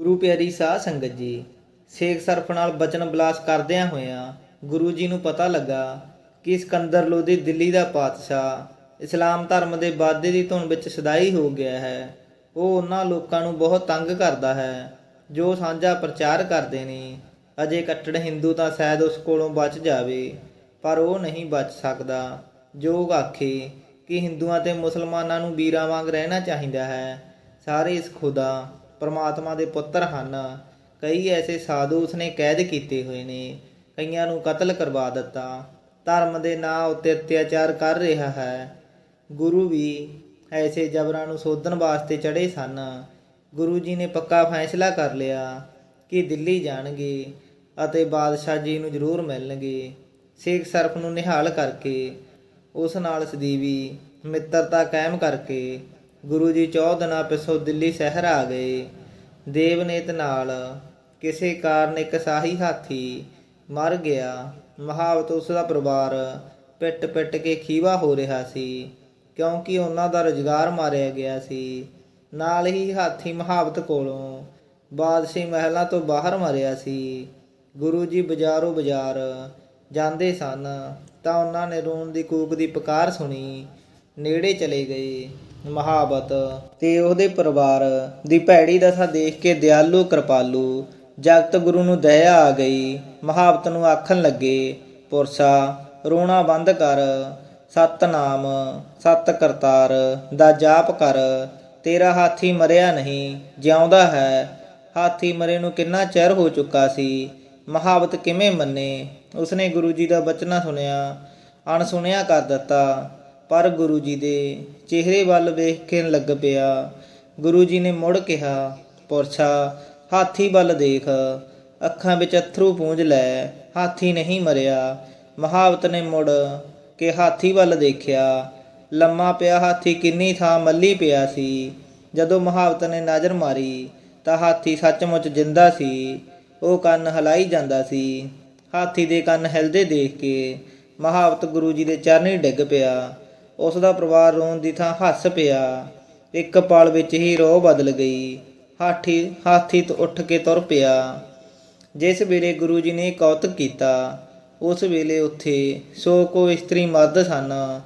ਗੁਰੂ ਪਿਆਰੀ ਸਾਧ ਸੰਗਤ ਜੀ, ਸੇਖ ਸਰਫ ਨਾਲ ਬਚਨ ਬਲਾਸ ਕਰਦਿਆਂ ਹੋਇਆਂ ਗੁਰੂ ਜੀ ਨੂੰ ਪਤਾ ਲੱਗਾ ਕਿ ਸਿਕੰਦਰ ਲੋਧੀ ਦਿੱਲੀ ਦਾ ਪਾਤਸ਼ਾਹ ਇਸਲਾਮ ਧਰਮ ਦੇ ਵਾਧੇ ਦੀ ਧੁਨ ਵਿੱਚ ਸਦਾਈ ਹੋ ਗਿਆ ਹੈ। ਉਹ ਉਹਨਾਂ ਲੋਕਾਂ ਨੂੰ ਬਹੁਤ ਤੰਗ ਕਰਦਾ ਹੈ, ਜੋ ਸਾਂਝਾ ਪ੍ਰਚਾਰ ਕਰਦੇ ਨੇ। ਅਜੇ ਕੱਟੜ ਹਿੰਦੂ ਤਾਂ ਸ਼ਾਇਦ ਉਸ ਕੋਲੋਂ ਬਚ ਜਾਵੇ, ਪਰ ਉਹ ਨਹੀਂ ਬਚ ਸਕਦਾ। ਜੋ ਆਖੇ ਕਿ ਹਿੰਦੂਆਂ ਤੇ ਮੁਸਲਮਾਨਾਂ ਨੂੰ ਵੀਰਾਂ ਵਾਂਗ ਰਹਿਣਾ ਚਾਹੀਦਾ ਹੈ। ਸਾਰੇ ਇਸ ਖੁਦਾ ਪਰਮਾਤਮਾ ਦੇ ਪੁੱਤਰ ਹਨ। ਕਈ ਐਸੇ ਸਾਧੂ ਉਸਨੇ ਕੈਦ ਕੀਤੇ ਹੋਏ ਨੇ। ਕਈਆਂ ਨੂੰ ਕਤਲ ਕਰਵਾ ਦਿੱਤਾ। ਧਰਮ ਦੇ ਨਾਂ ਉੱਤੇ ਅਤਿਆਚਾਰ ਕਰ ਰਿਹਾ ਹੈ। ਗੁਰੂ ਵੀ ਐਸੇ ਜਬਰਾਂ ਨੂੰ ਸੋਧਣ ਵਾਸਤੇ ਚੜੇ ਸਨ। ਗੁਰੂ ਜੀ ਨੇ ਪੱਕਾ ਫੈਸਲਾ ਕਰ ਲਿਆ ਕਿ ਦਿੱਲੀ ਜਾਣਗੇ ਅਤੇ ਬਾਦਸ਼ਾਹ ਜੀ ਨੂੰ ਜ਼ਰੂਰ ਮਿਲਣਗੇ। ਸੇਖ ਸਰਫ ਨੂੰ ਨਿਹਾਲ ਕਰਕੇ, ਉਸ ਨਾਲ ਸਦੀਵੀ ਮਿੱਤਰਤਾ ਕਾਇਮ ਕਰਕੇ ਗੁਰੂ ਜੀ 14 ਦਿਨਾਂ ਪਿਛੋਂ ਦਿੱਲੀ ਸ਼ਹਿਰ ਆ ਗਏ। ਦੇਵਨੇਤ ਨਾਲ ਕਿਸੇ ਕਾਰਨ ਇੱਕ ਸਾਹੀ ਹਾਥੀ ਮਰ ਗਿਆ। ਮਹਾਵਤ ਉਸ ਦਾ ਪਰਿਵਾਰ ਪਿੱਟ ਪਿੱਟ ਕੇ ਖੀਵਾ ਹੋ ਰਿਹਾ ਸੀ, ਕਿਉਂਕਿ ਉਹਨਾਂ ਦਾ ਰੁਜ਼ਗਾਰ ਮਾਰਿਆ ਗਿਆ ਸੀ। ਨਾਲ ਹੀ ਹਾਥੀ ਮਹਾਵਤ ਕੋਲੋਂ ਬਾਦਸ਼ਾਹੀ ਮਹਿਲਾਂ ਤੋਂ ਬਾਹਰ ਮਰਿਆ ਸੀ। ਗੁਰੂ ਜੀ ਬਾਜ਼ਾਰੋਂ ਬਾਜ਼ਾਰ ਜਾਂਦੇ ਸਨ ਤਾਂ ਉਹਨਾਂ ਨੇ ਰੋਣ ਦੀ ਕੂਕ ਦੀ ਪੁਕਾਰ ਸੁਣੀ। ਨੇੜੇ ਚਲੇ ਗਏ। ਮਹਾਬਤ ਤੇ ਉਹਦੇ ਪਰਿਵਾਰ ਦੀ ਭੈੜੀ ਦਸ਼ਾ ਦੇਖ ਕੇ ਦਿਆਲੂ ਕਿਰਪਾਲੂ, ਜਗਤ ਗੁਰੂ ਨੂੰ ਦਇਆ ਆ ਗਈ। ਮਹਾਬਤ ਨੂੰ ਆਖਣ ਲੱਗੇ, ਪੁਰਸ਼ਾ, ਰੋਣਾ ਬੰਦ ਕਰ, ਸਤਨਾਮ ਸਤ ਕਰਤਾਰ ਦਾ ਜਾਪ ਕਰ। ਤੇਰਾ ਹਾਥੀ ਮਰਿਆ ਨਹੀਂ, ਜਿਉਂਦਾ ਹੈ। ਹਾਥੀ ਮਰੇ ਨੂੰ ਕਿੰਨਾ ਚਿਰ ਹੋ ਚੁੱਕਾ ਸੀ? ਮਹਾਵਤ ਕਿਵੇਂ ਮੰਨੇ? ਉਸਨੇ ਗੁਰੂ ਜੀ ਦਾ ਬਚਨਾ ਸੁਣਿਆ, ਅਣਸੁਣਿਆ ਕਰ ਦਿੱਤਾ। ਪਰ ਗੁਰੂ ਜੀ ਦੇ ਚਿਹਰੇ ਵੱਲ ਵੇਖ ਕੇ ਲੱਗ ਪਿਆ। ਗੁਰੂ ਜੀ ਨੇ ਮੁੜ ਕਿਹਾ, ਪੁਰਸ਼ਾ, ਹਾਥੀ ਵੱਲ ਦੇਖ। ਅੱਖਾਂ ਵਿੱਚ ਅਥਰੂ ਪੂੰਝ ਲੈ। ਹਾਥੀ ਨਹੀਂ ਮਰਿਆ। ਮਹਾਵਤ ਨੇ ਮੁੜ ਕੇ ਹਾਥੀ ਵੱਲ ਦੇਖਿਆ। ਲੰਮਾ ਪਿਆ ਹਾਥੀ ਕਿੰਨੀ ਥਾਂ ਮੱਲੀ ਪਿਆ ਸੀ। ਜਦੋਂ ਮਹਾਵਤ ਨੇ ਨਜ਼ਰ ਮਾਰੀ, ਤਾਂ ਹਾਥੀ ਸੱਚਮੁੱਚ ਜਿੰਦਾ ਸੀ। ਉਹ ਕੰਨ ਹਲਾਈ ਜਾਂਦਾ ਸੀ। ਹਾਥੀ ਦੇ ਕੰਨ ਹਿਲਦੇ ਦੇਖ ਕੇ ਮਹਾਵਤ ਗੁਰੂ ਜੀ ਦੇ ਚਰਨੀ ਡਿੱਗ ਪਿਆ। ਉਸ ਦਾ ਪਰਿਵਾਰ ਰੋਣ ਦੀ ਥਾਂ ਹੱਸ ਪਿਆ। ਇੱਕ ਪਲ ਵਿੱਚ ਹੀ ਰੋਹ ਬਦਲ ਗਈ। ਹਾਥੀ ਹਾਥੀ ਤੋਂ ਉੱਠ ਕੇ ਤੁਰ ਪਿਆ। ਜਿਸ ਵੇਲੇ ਗੁਰੂ ਜੀ ਨੇ ਕੌਤਕ ਕੀਤਾ, ਉਸ ਵੇਲੇ ਉੱਥੇ ਸੋ ਕੋ ਇਸਤਰੀ ਮਰਦ ਸਨ।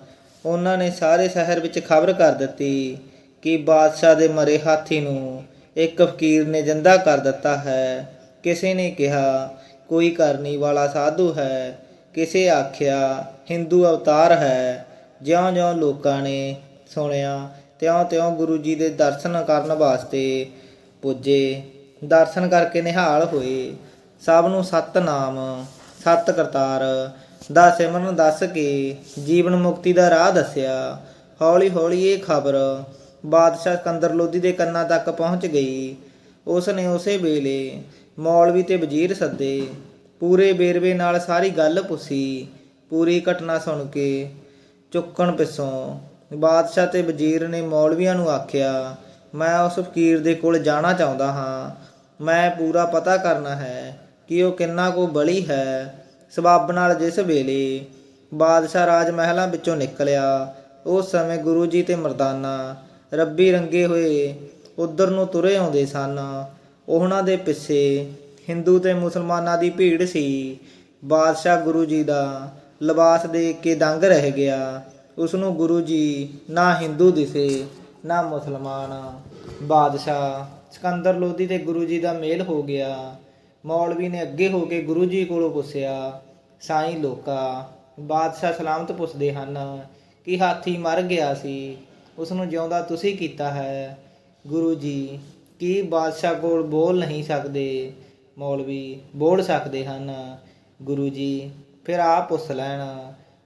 ਉਹਨਾਂ ਨੇ ਸਾਰੇ ਸ਼ਹਿਰ ਵਿੱਚ ਖਬਰ ਕਰ ਦਿੱਤੀ ਕਿ ਬਾਦਸ਼ਾਹ ਦੇ ਮਰੇ ਹਾਥੀ ਨੂੰ ਇੱਕ ਫਕੀਰ ਨੇ ਜਿੰਦਾ ਕਰ ਦਿੱਤਾ ਹੈ। ਕਿਸੇ ਨੇ ਕਿਹਾ, ਕੋਈ ਕਰਨੀ ਵਾਲਾ ਸਾਧੂ ਹੈ। ਕਿਸੇ ਆਖਿਆ, ਹਿੰਦੂ ਅਵਤਾਰ ਹੈ। ਜਿਉਂ-ਜਿਉਂ ਲੋਕਾਂ ਨੇ ਸੁਣਿਆ, ਤਿਉਂ-ਤਿਉਂ ਗੁਰੂ ਜੀ ਦੇ ਦਰਸ਼ਨ ਕਰਨ ਵਾਸਤੇ ਪੁੱਜੇ। ਦਰਸ਼ਨ ਕਰਕੇ ਨਿਹਾਲ ਹੋਏ। ਸਭ ਨੂੰ ਸਤਨਾਮ ਸਤ ਕਰਤਾਰ ਦਾ ਸਿਮਰਨ ਦੱਸ ਕੇ ਜੀਵਨ ਮੁਕਤੀ ਦਾ ਰਾਹ ਦੱਸਿਆ। ਹੌਲੀ ਹੌਲੀ ਇਹ ਖਬਰ ਬਾਦਸ਼ਾਹ ਸਿਕੰਦਰ ਲੋਧੀ ਦੇ ਕੰਨਾਂ ਤੱਕ ਪਹੁੰਚ ਗਈ। ਉਸ ਨੇ ਉਸੇ ਵੇਲੇ ਮੌਲਵੀ ਤੇ ਵਜ਼ੀਰ ਸੱਦੇ। ਪੂਰੇ ਬੇਰਵੇ ਨਾਲ ਸਾਰੀ ਗੱਲ ਪੁੱਛੀ। ਪੂਰੀ ਘਟਨਾ ਸੁਣ ਕੇ ਚੁੱਕਣ ਪਿੱਛੋਂ ਬਾਦਸ਼ਾਹ ਤੇ ਵਜ਼ੀਰ ਨੇ ਮੌਲਵੀਆਂ ਨੂੰ ਆਖਿਆ, ਮੈਂ ਉਸ ਫਕੀਰ ਦੇ ਕੋਲ ਜਾਣਾ ਚਾਹੁੰਦਾ ਹਾਂ। ਮੈਂ ਪੂਰਾ ਪਤਾ ਕਰਨਾ ਹੈ ਕਿ ਉਹ ਕਿੰਨਾ ਕੋ ਬਲੀ ਹੈ। ਸਬੱਬ ਨਾਲ ਜਿਸ ਵੇਲੇ ਬਾਦਸ਼ਾਹ ਰਾਜ ਮਹਿਲਾਂ ਵਿੱਚੋਂ ਨਿਕਲਿਆ, ਉਸ ਸਮੇਂ ਗੁਰੂ ਜੀ ਤੇ ਮਰਦਾਨਾ ਰੱਬੀ ਰੰਗੇ ਹੋਏ ਉਧਰ ਨੂੰ ਤੁਰੇ ਆਉਂਦੇ ਸਨ। ਉਹਨਾਂ ਦੇ ਪਿੱਛੇ ਹਿੰਦੂ ਤੇ ਮੁਸਲਮਾਨਾਂ ਦੀ ਭੀੜ ਸੀ। ਬਾਦਸ਼ਾਹ ਗੁਰੂ ਜੀ ਦਾ ਲਿਬਾਸ ਦੇਖ ਕੇ ਦੰਗ ਰਹਿ ਗਿਆ। ਉਸ ਨੂੰ ਗੁਰੂ ਜੀ ਨਾ ਹਿੰਦੂ ਦਿਸੇ, ਨਾ ਮੁਸਲਮਾਨ। ਬਾਦਸ਼ਾਹ ਸਿਕੰਦਰ ਲੋਧੀ ਤੇ ਗੁਰੂ ਜੀ ਦਾ ਮੇਲ ਹੋ ਗਿਆ। ਮੌਲਵੀ ਨੇ ਅੱਗੇ ਹੋ ਕੇ ਗੁਰੂ ਜੀ ਕੋਲੋਂ ਪੁੱਛਿਆ, ਸਾਈਂ ਲੋਕਾ, ਬਾਦਸ਼ਾਹ ਸਲਾਮਤ ਪੁੱਛਦੇ ਹਨ ਕਿ ਹਾਥੀ ਮਰ ਗਿਆ ਸੀ ਉਸ ਨੂੰ ਜਿਉਂਦਾ ਤੁਸੀਂ ਕੀਤਾ ਹੈ? ਗੁਰੂ ਜੀ, ਕੀ ਬਾਦਸ਼ਾਹ ਕੋਲ ਬੋਲ ਨਹੀਂ ਸਕਦੇ? ਮੌਲਵੀ, ਬੋਲ ਸਕਦੇ ਹਨ। ਗੁਰੂ ਜੀ ਫਿਰ ਆਪ ਪੁੱਛ ਲੈਣ,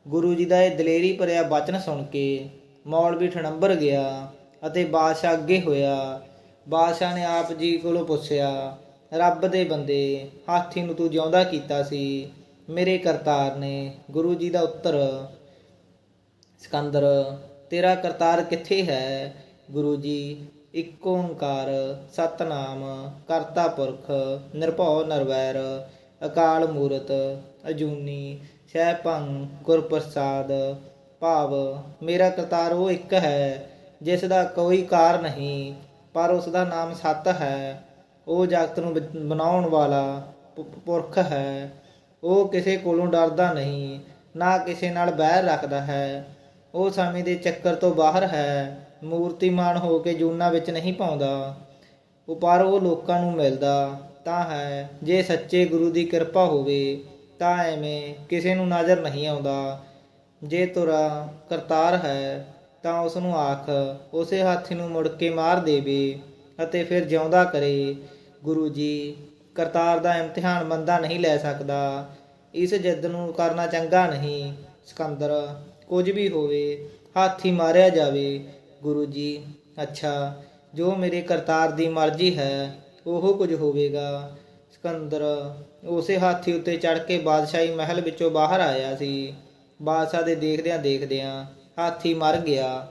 ਗੁਰੂ ਜੀ ਦਾ ਇਹ ਦਲੇਰੀ ਭਰਿਆ ਬਚਨ ਸੁਣ ਕੇ ਮੌਲਵੀ ਠਣੰਬਰ ਗਿਆ ਅਤੇ ਬਾਦਸ਼ਾਹ ਅੱਗੇ ਹੋਇਆ। ਬਾਦਸ਼ਾਹ ਨੇ ਆਪ ਜੀ ਕੋਲੋਂ ਪੁੱਛਿਆ, ਰੱਬ ਦੇ ਬੰਦੇ, ਹਾਥੀ ਨੂੰ ਤੂੰ ਜਿਉਂਦਾ ਕੀਤਾ ਸੀ? ਮੇਰੇ ਕਰਤਾਰ ਨੇ ਗੁਰੂ ਜੀ ਦਾ ਉੱਤਰ, ਸਿਕੰਦਰ, ਤੇਰਾ ਕਰਤਾਰ ਕਿੱਥੇ ਹੈ? ਗੁਰੂ ਜੀ, ਇੱਕ ਓੰਕਾਰ, ਸਤਨਾਮ, ਕਰਤਾ ਪੁਰਖ, ਨਿਰਭਉ ਨਿਰਵੈਰ ਅਕਾਲ ਮੂਰਤ, ਅਜੂਨੀ ਸਹਿਭੰ ਗੁਰ ਪ੍ਰਸਾਦ ਭਾਵ, ਮੇਰਾ ਕਰਤਾਰ ਉਹ ਇੱਕ ਹੈ, ਜਿਸ ਦਾ ਕੋਈ ਕਾਰ ਨਹੀਂ, ਪਰ ਉਸ ਦਾ ਨਾਮ ਸਤ ਹੈ। ਉਹ ਜਗਤ ਨੂੰ ਬਣਾਉਣ ਵਾਲਾ ਪੁਰਖ ਹੈ। ਉਹ ਕਿਸੇ ਕੋਲੋਂ ਡਰਦਾ ਨਹੀਂ, ਨਾ ਕਿਸੇ ਨਾਲ ਬੈਰ ਰੱਖਦਾ ਹੈ। ਉਹ ਸਮੇਂ ਦੇ ਚੱਕਰ ਤੋਂ ਬਾਹਰ ਹੈ, ਮੂਰਤੀਮਾਨ ਹੋ ਕੇ ਜੂਨਾ ਵਿੱਚ ਨਹੀਂ ਪਾਉਂਦਾ। ਉਪਰ ਉਹ ਲੋਕਾਂ ਨੂੰ ਮਿਲਦਾ ਤਾਂ ਹੈ। ਜੇ ਸੱਚੇ ਗੁਰੂ ਦੀ ਕਿਰਪਾ ਹੋਵੇ, ਤਾਂ ਐਵੇਂ ਕਿਸੇ ਨੂੰ ਨਜ਼ਰ ਨਹੀਂ ਆਉਂਦਾ। ਜੇ ਤੁਰਾ ਕਰਤਾਰ ਹੈ, ਤਾਂ ਉਸ ਨੂੰ ਆਖ, ਉਸੇ ਹਾਥੀ ਨੂੰ ਮੁੜ ਕੇ ਮਾਰ ਦੇਵੇ ਅਤੇ ਫਿਰ ਜਿਉਂਦਾ ਕਰੇ। ਗੁਰੂ ਜੀ, ਕਰਤਾਰ ਦਾ ਇਮਤਿਹਾਨ ਬੰਦਾ ਨਹੀਂ ਲੈ ਸਕਦਾ। ਇਸ ਜਿੱਦ ਨੂੰ ਕਰਨਾ ਚੰਗਾ ਨਹੀਂ। ਸਿਕੰਦਰ, ਕੁਝ ਵੀ ਹੋਵੇ, ਹਾਥੀ ਮਾਰਿਆ ਜਾਵੇ। ਗੁਰੂ ਜੀ, ਅੱਛਾ, ਜੋ ਮੇਰੇ ਕਰਤਾਰ ਦੀ ਮਰਜ਼ੀ ਹੈ ਉਹ ਕੁਝ ਹੋਵੇਗਾ। ਸਿਕੰਦਰ ਉਸੇ ਹਾਥੀ ਉੱਤੇ ਚੜ ਕੇ ਬਾਦਸ਼ਾਹੀ ਮਹਿਲ ਵਿੱਚੋਂ ਬਾਹਰ ਆਇਆ ਸੀ। ਬਾਦਸ਼ਾਹ ਦੇ ਦੇਖਦਿਆਂ ਦੇਖਦਿਆਂ ਹਾਥੀ ਮਰ ਗਿਆ।